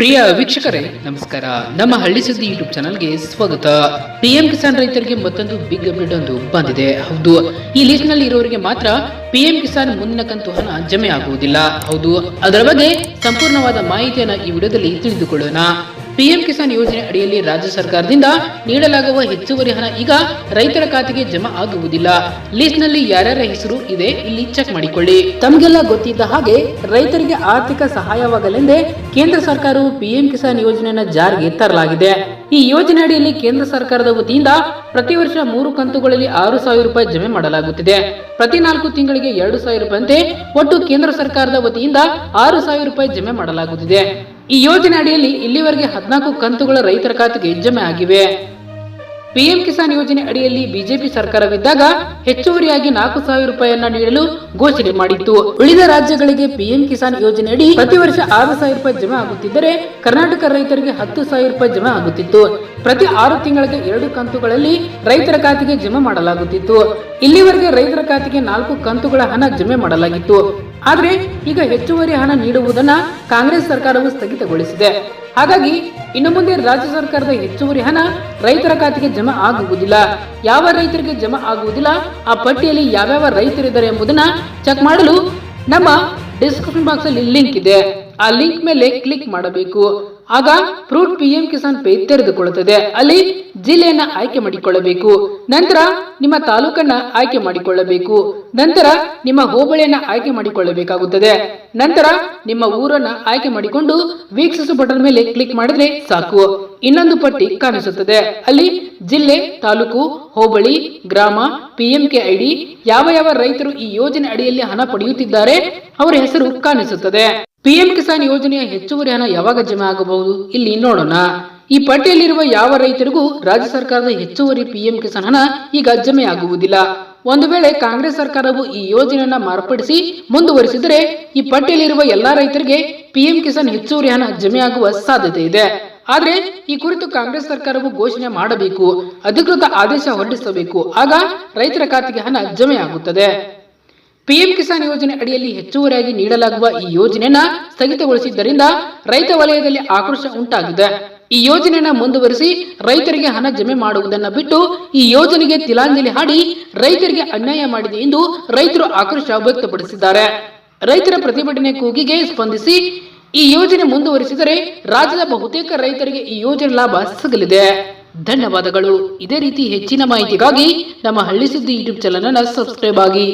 ಪ್ರಿಯ ವೀಕ್ಷಕರೇ, ನಮಸ್ಕಾರ. ನಮ್ಮ ಹಳ್ಳಿ ಸುದ್ದಿ ಯೂಟ್ಯೂಬ್ ಚಾನಲ್ಗೆ ಸ್ವಾಗತ. ಪಿಎಂ ಕಿಸಾನ್ ರೈತರಿಗೆ ಮತ್ತೊಂದು ಬಿಗ್ ಅಪ್ಡೇಟ್ ಒಂದು ಬಂದಿದೆ. ಹೌದು, ಈ ಲಿಸ್ಟ್ನಲ್ಲಿ ಇರೋರಿಗೆ ಮಾತ್ರ ಪಿಎಂ ಕಿಸಾನ್ ಮುಂದಿನ ಕಂತು ಹಣ ಜಮೆ ಆಗುವುದಿಲ್ಲ. ಹೌದು, ಅದರ ಬಗ್ಗೆ ಸಂಪೂರ್ಣವಾದ ಮಾಹಿತಿಯನ್ನು ಈ ವಿಡಿಯೋದಲ್ಲಿ ತಿಳಿದುಕೊಳ್ಳೋಣ. ಪಿಎಂ ಕಿಸಾನ್ ಯೋಜನೆ ಅಡಿಯಲ್ಲಿ ರಾಜ್ಯ ಸರ್ಕಾರದಿಂದ ನೀಡಲಾಗುವ ಹೆಚ್ಚುವರಿ ಹಣ ಈಗ ರೈತರ ಖಾತೆಗೆ ಜಮಾ ಆಗುವುದಿಲ್ಲ. ಲಿಸ್ಟ್ನಲ್ಲಿ ಯಾರ್ಯಾರ ಹೆಸರು ಇದೆ ಇಲ್ಲಿ ಚೆಕ್ ಮಾಡಿಕೊಳ್ಳಿ. ತಮಗೆಲ್ಲ ಗೊತ್ತಿದ್ದ ಹಾಗೆ ರೈತರಿಗೆ ಆರ್ಥಿಕ ಸಹಾಯವಾಗಲೆಂದೇ ಕೇಂದ್ರ ಸರ್ಕಾರವು ಪಿಎಂ ಕಿಸಾನ್ ಯೋಜನೆಯನ್ನು ಜಾರಿಗೆ ತರಲಾಗಿದೆ. ಈ ಯೋಜನೆ ಅಡಿಯಲ್ಲಿ ಕೇಂದ್ರ ಸರ್ಕಾರದ ವತಿಯಿಂದ ಪ್ರತಿ ವರ್ಷ ಮೂರು ಕಂತುಗಳಲ್ಲಿ ಆರು ಸಾವಿರ ರೂಪಾಯಿ ಜಮೆ ಮಾಡಲಾಗುತ್ತಿದೆ. ಪ್ರತಿ ನಾಲ್ಕು ತಿಂಗಳಿಗೆ ಎರಡು ಸಾವಿರ ರೂಪಾಯಿ ಒಟ್ಟು ಕೇಂದ್ರ ಸರ್ಕಾರದ ವತಿಯಿಂದ ಆರು ಸಾವಿರ ರೂಪಾಯಿ ಜಮೆ ಮಾಡಲಾಗುತ್ತಿದೆ. ಈ ಯೋಜನೆ ಅಡಿಯಲ್ಲಿ ಇಲ್ಲಿವರೆಗೆ ಹದಿನಾಲ್ಕು ಕಂತುಗಳ ರೈತರ ಖಾತೆಗೆ ಜಮೆ ಆಗಿವೆ. ಪಿಎಂ ಕಿಸಾನ್ ಯೋಜನೆ ಅಡಿಯಲ್ಲಿ ಬಿಜೆಪಿ ಸರ್ಕಾರವಿದ್ದಾಗ ಹೆಚ್ಚುವರಿಯಾಗಿ ನಾಲ್ಕು ಸಾವಿರ ರೂಪಾಯಿಯನ್ನ ನೀಡಲು ಘೋಷಣೆ ಮಾಡಿತ್ತು. ಉಳಿದ ರಾಜ್ಯಗಳಿಗೆ ಪಿಎಂ ಕಿಸಾನ್ ಯೋಜನೆ ಅಡಿ ಪ್ರತಿ ವರ್ಷ ಆರು ಸಾವಿರ ರೂಪಾಯಿ ಜಮಾ ಆಗುತ್ತಿದ್ದರೆ ಕರ್ನಾಟಕ ರೈತರಿಗೆ ಹತ್ತು ಸಾವಿರ ರೂಪಾಯಿ ಜಮಾ ಆಗುತ್ತಿತ್ತು. ಪ್ರತಿ ಆರು ತಿಂಗಳಿಗೆ ಎರಡು ಕಂತುಗಳಲ್ಲಿ ರೈತರ ಖಾತೆಗೆ ಜಮೆ ಮಾಡಲಾಗುತ್ತಿತ್ತು. ಇಲ್ಲಿವರೆಗೆ ರೈತರ ಖಾತೆಗೆ ನಾಲ್ಕು ಕಂತುಗಳ ಹಣ ಜಮೆ ಮಾಡಲಾಗಿತ್ತು. ಆದ್ರೆ ಈಗ ಹೆಚ್ಚುವರಿ ಹಣ ನೀಡುವುದನ್ನ ಕಾಂಗ್ರೆಸ್ ಸರ್ಕಾರವು ಸ್ಥಗಿತಗೊಳಿಸಿದೆ. ಹಾಗಾಗಿ ಇನ್ನು ಮುಂದೆ ರಾಜ್ಯ ಸರ್ಕಾರದ ಹೆಚ್ಚುವರಿ ಹಣ ರೈತರ ಖಾತೆಗೆ ಜಮಾ ಆಗುವುದಿಲ್ಲ. ಯಾವ ರೈತರಿಗೆ ಜಮಾ ಆಗುವುದಿಲ್ಲ, ಆ ಪಟ್ಟಿಯಲ್ಲಿ ಯಾವ್ಯಾವ ರೈತರಿದ್ದಾರೆ ಎಂಬುದನ್ನ ಚೆಕ್ ಮಾಡಲು ನಮ್ಮ ಡಿಸ್ಕ್ರಿಪ್ಷನ್ ಬಾಕ್ಸ್ ಅಲ್ಲಿ ಲಿಂಕ್ ಇದೆ. ಆ ಲಿಂಕ್ ಮೇಲೆ ಕ್ಲಿಕ್ ಮಾಡಬೇಕು. ಆಗ ಫ್ರೂಟ್ ಪಿಎಂ ಕಿಸಾನ್ ಪೇ ತೆರೆದುಕೊಳ್ಳುತ್ತದೆ. ಅಲ್ಲಿ ಜಿಲ್ಲೆಯನ್ನ ಆಯ್ಕೆ ಮಾಡಿಕೊಳ್ಳಬೇಕು. ನಂತರ ನಿಮ್ಮ ತಾಲೂಕನ್ನ ಆಯ್ಕೆ ಮಾಡಿಕೊಳ್ಳಬೇಕು. ನಂತರ ನಿಮ್ಮ ಹೋಬಳಿಯನ್ನ ಆಯ್ಕೆ ಮಾಡಿಕೊಳ್ಳಬೇಕಾಗುತ್ತದೆ. ನಂತರ ನಿಮ್ಮ ಊರನ್ನ ಆಯ್ಕೆ ಮಾಡಿಕೊಂಡು ವೀಕ್ಷಿಸು ಬಟನ್ ಮೇಲೆ ಕ್ಲಿಕ್ ಮಾಡಿದ್ರೆ ಸಾಕು. ಇನ್ನೊಂದು ಪಟ್ಟಿ ಕಾಣಿಸುತ್ತದೆ. ಅಲ್ಲಿ ಜಿಲ್ಲೆ, ತಾಲೂಕು, ಹೋಬಳಿ, ಗ್ರಾಮ, ಪಿಎಂಕೆ ಐಡಿ ಯಾವ ಯಾವ ರೈತರು ಈ ಯೋಜನೆ ಅಡಿಯಲ್ಲಿ ಹಣ ಪಡೆಯುತ್ತಿದ್ದಾರೆ ಅವರ ಹೆಸರು ಕಾಣಿಸುತ್ತದೆ. ಪಿಎಂ ಕಿಸಾನ್ ಯೋಜನೆಯ ಹೆಚ್ಚುವರಿ ಹಣ ಯಾವಾಗ ಜಮೆ ಆಗಬಹುದು? ಇಲ್ಲಿ ನೋಡೋಣ. ಈ ಪಟ್ಟಿಯಲ್ಲಿರುವ ಯಾವ ರೈತರಿಗೂ ರಾಜ್ಯ ಸರ್ಕಾರದ ಹೆಚ್ಚುವರಿ ಪಿಎಂ ಕಿಸಾನ್ ಹಣ ಈಗ ಜಮೆ ಆಗುವುದಿಲ್ಲ. ಒಂದು ವೇಳೆ ಕಾಂಗ್ರೆಸ್ ಸರ್ಕಾರವು ಈ ಯೋಜನೆಯನ್ನ ಮಾರ್ಪಡಿಸಿ ಮುಂದುವರಿಸಿದರೆ ಈ ಪಟ್ಟಿಯಲ್ಲಿರುವ ಎಲ್ಲಾ ರೈತರಿಗೆ ಪಿಎಂ ಕಿಸಾನ್ ಹೆಚ್ಚುವರಿ ಹಣ ಜಮೆ ಆಗುವ ಸಾಧ್ಯತೆ ಇದೆ. ಆದರೆ ಈ ಕುರಿತು ಕಾಂಗ್ರೆಸ್ ಸರ್ಕಾರವು ಘೋಷಣೆ ಮಾಡಬೇಕು, ಅಧಿಕೃತ ಆದೇಶ ಹೊರಡಿಸಬೇಕು. ಆಗ ರೈತರ ಖಾತೆಗೆ ಹಣ ಜಮೆ ಆಗುತ್ತದೆ. ಪಿಎಂ ಕಿಸಾನ್ ಯೋಜನೆ ಅಡಿಯಲ್ಲಿ ಹೆಚ್ಚುವರಿಯಾಗಿ ನೀಡಲಾಗುವ ಈ ಯೋಜನೆಯನ್ನ ಸ್ಥಗಿತಗೊಳಿಸಿದ್ದರಿಂದ ರೈತ ವಲಯದಲ್ಲಿ ಆಕ್ರೋಶ ಉಂಟಾಗಿದೆ. ಈ ಯೋಜನೆಯನ್ನ ಮುಂದುವರಿಸಿ ರೈತರಿಗೆ ಹಣ ಜಮೆ ಮಾಡುವುದನ್ನ ಬಿಟ್ಟು ಈ ಯೋಜನೆಗೆ ತಿಲಾಂಜಲಿ ಹಾಡಿ ರೈತರಿಗೆ ಅನ್ಯಾಯ ಮಾಡಿದೆ ಎಂದು ರೈತರು ಆಕ್ರೋಶ ವ್ಯಕ್ತಪಡಿಸಿದ್ದಾರೆ. ರೈತರ ಪ್ರತಿಭಟನೆ ಕೂಗಿಗೆ ಸ್ಪಂದಿಸಿ ಈ ಯೋಜನೆ ಮುಂದುವರಿಸಿದರೆ ರಾಜ್ಯದ ಬಹುತೇಕ ರೈತರಿಗೆ ಈ ಯೋಜನೆ ಲಾಭ ಸಿಗಲಿದೆ. ಧನ್ಯವಾದಗಳು. ಇದೇ ರೀತಿ ಹೆಚ್ಚಿನ ಮಾಹಿತಿಗಾಗಿ ನಮ್ಮ ಹಳ್ಳಿ ಸುದ್ದಿ ಯೂಟ್ಯೂಬ್ ಚಾನಲ್ ಅನ್ನು ಸಬ್ಸ್ಕ್ರೈಬ್ ಆಗಿ.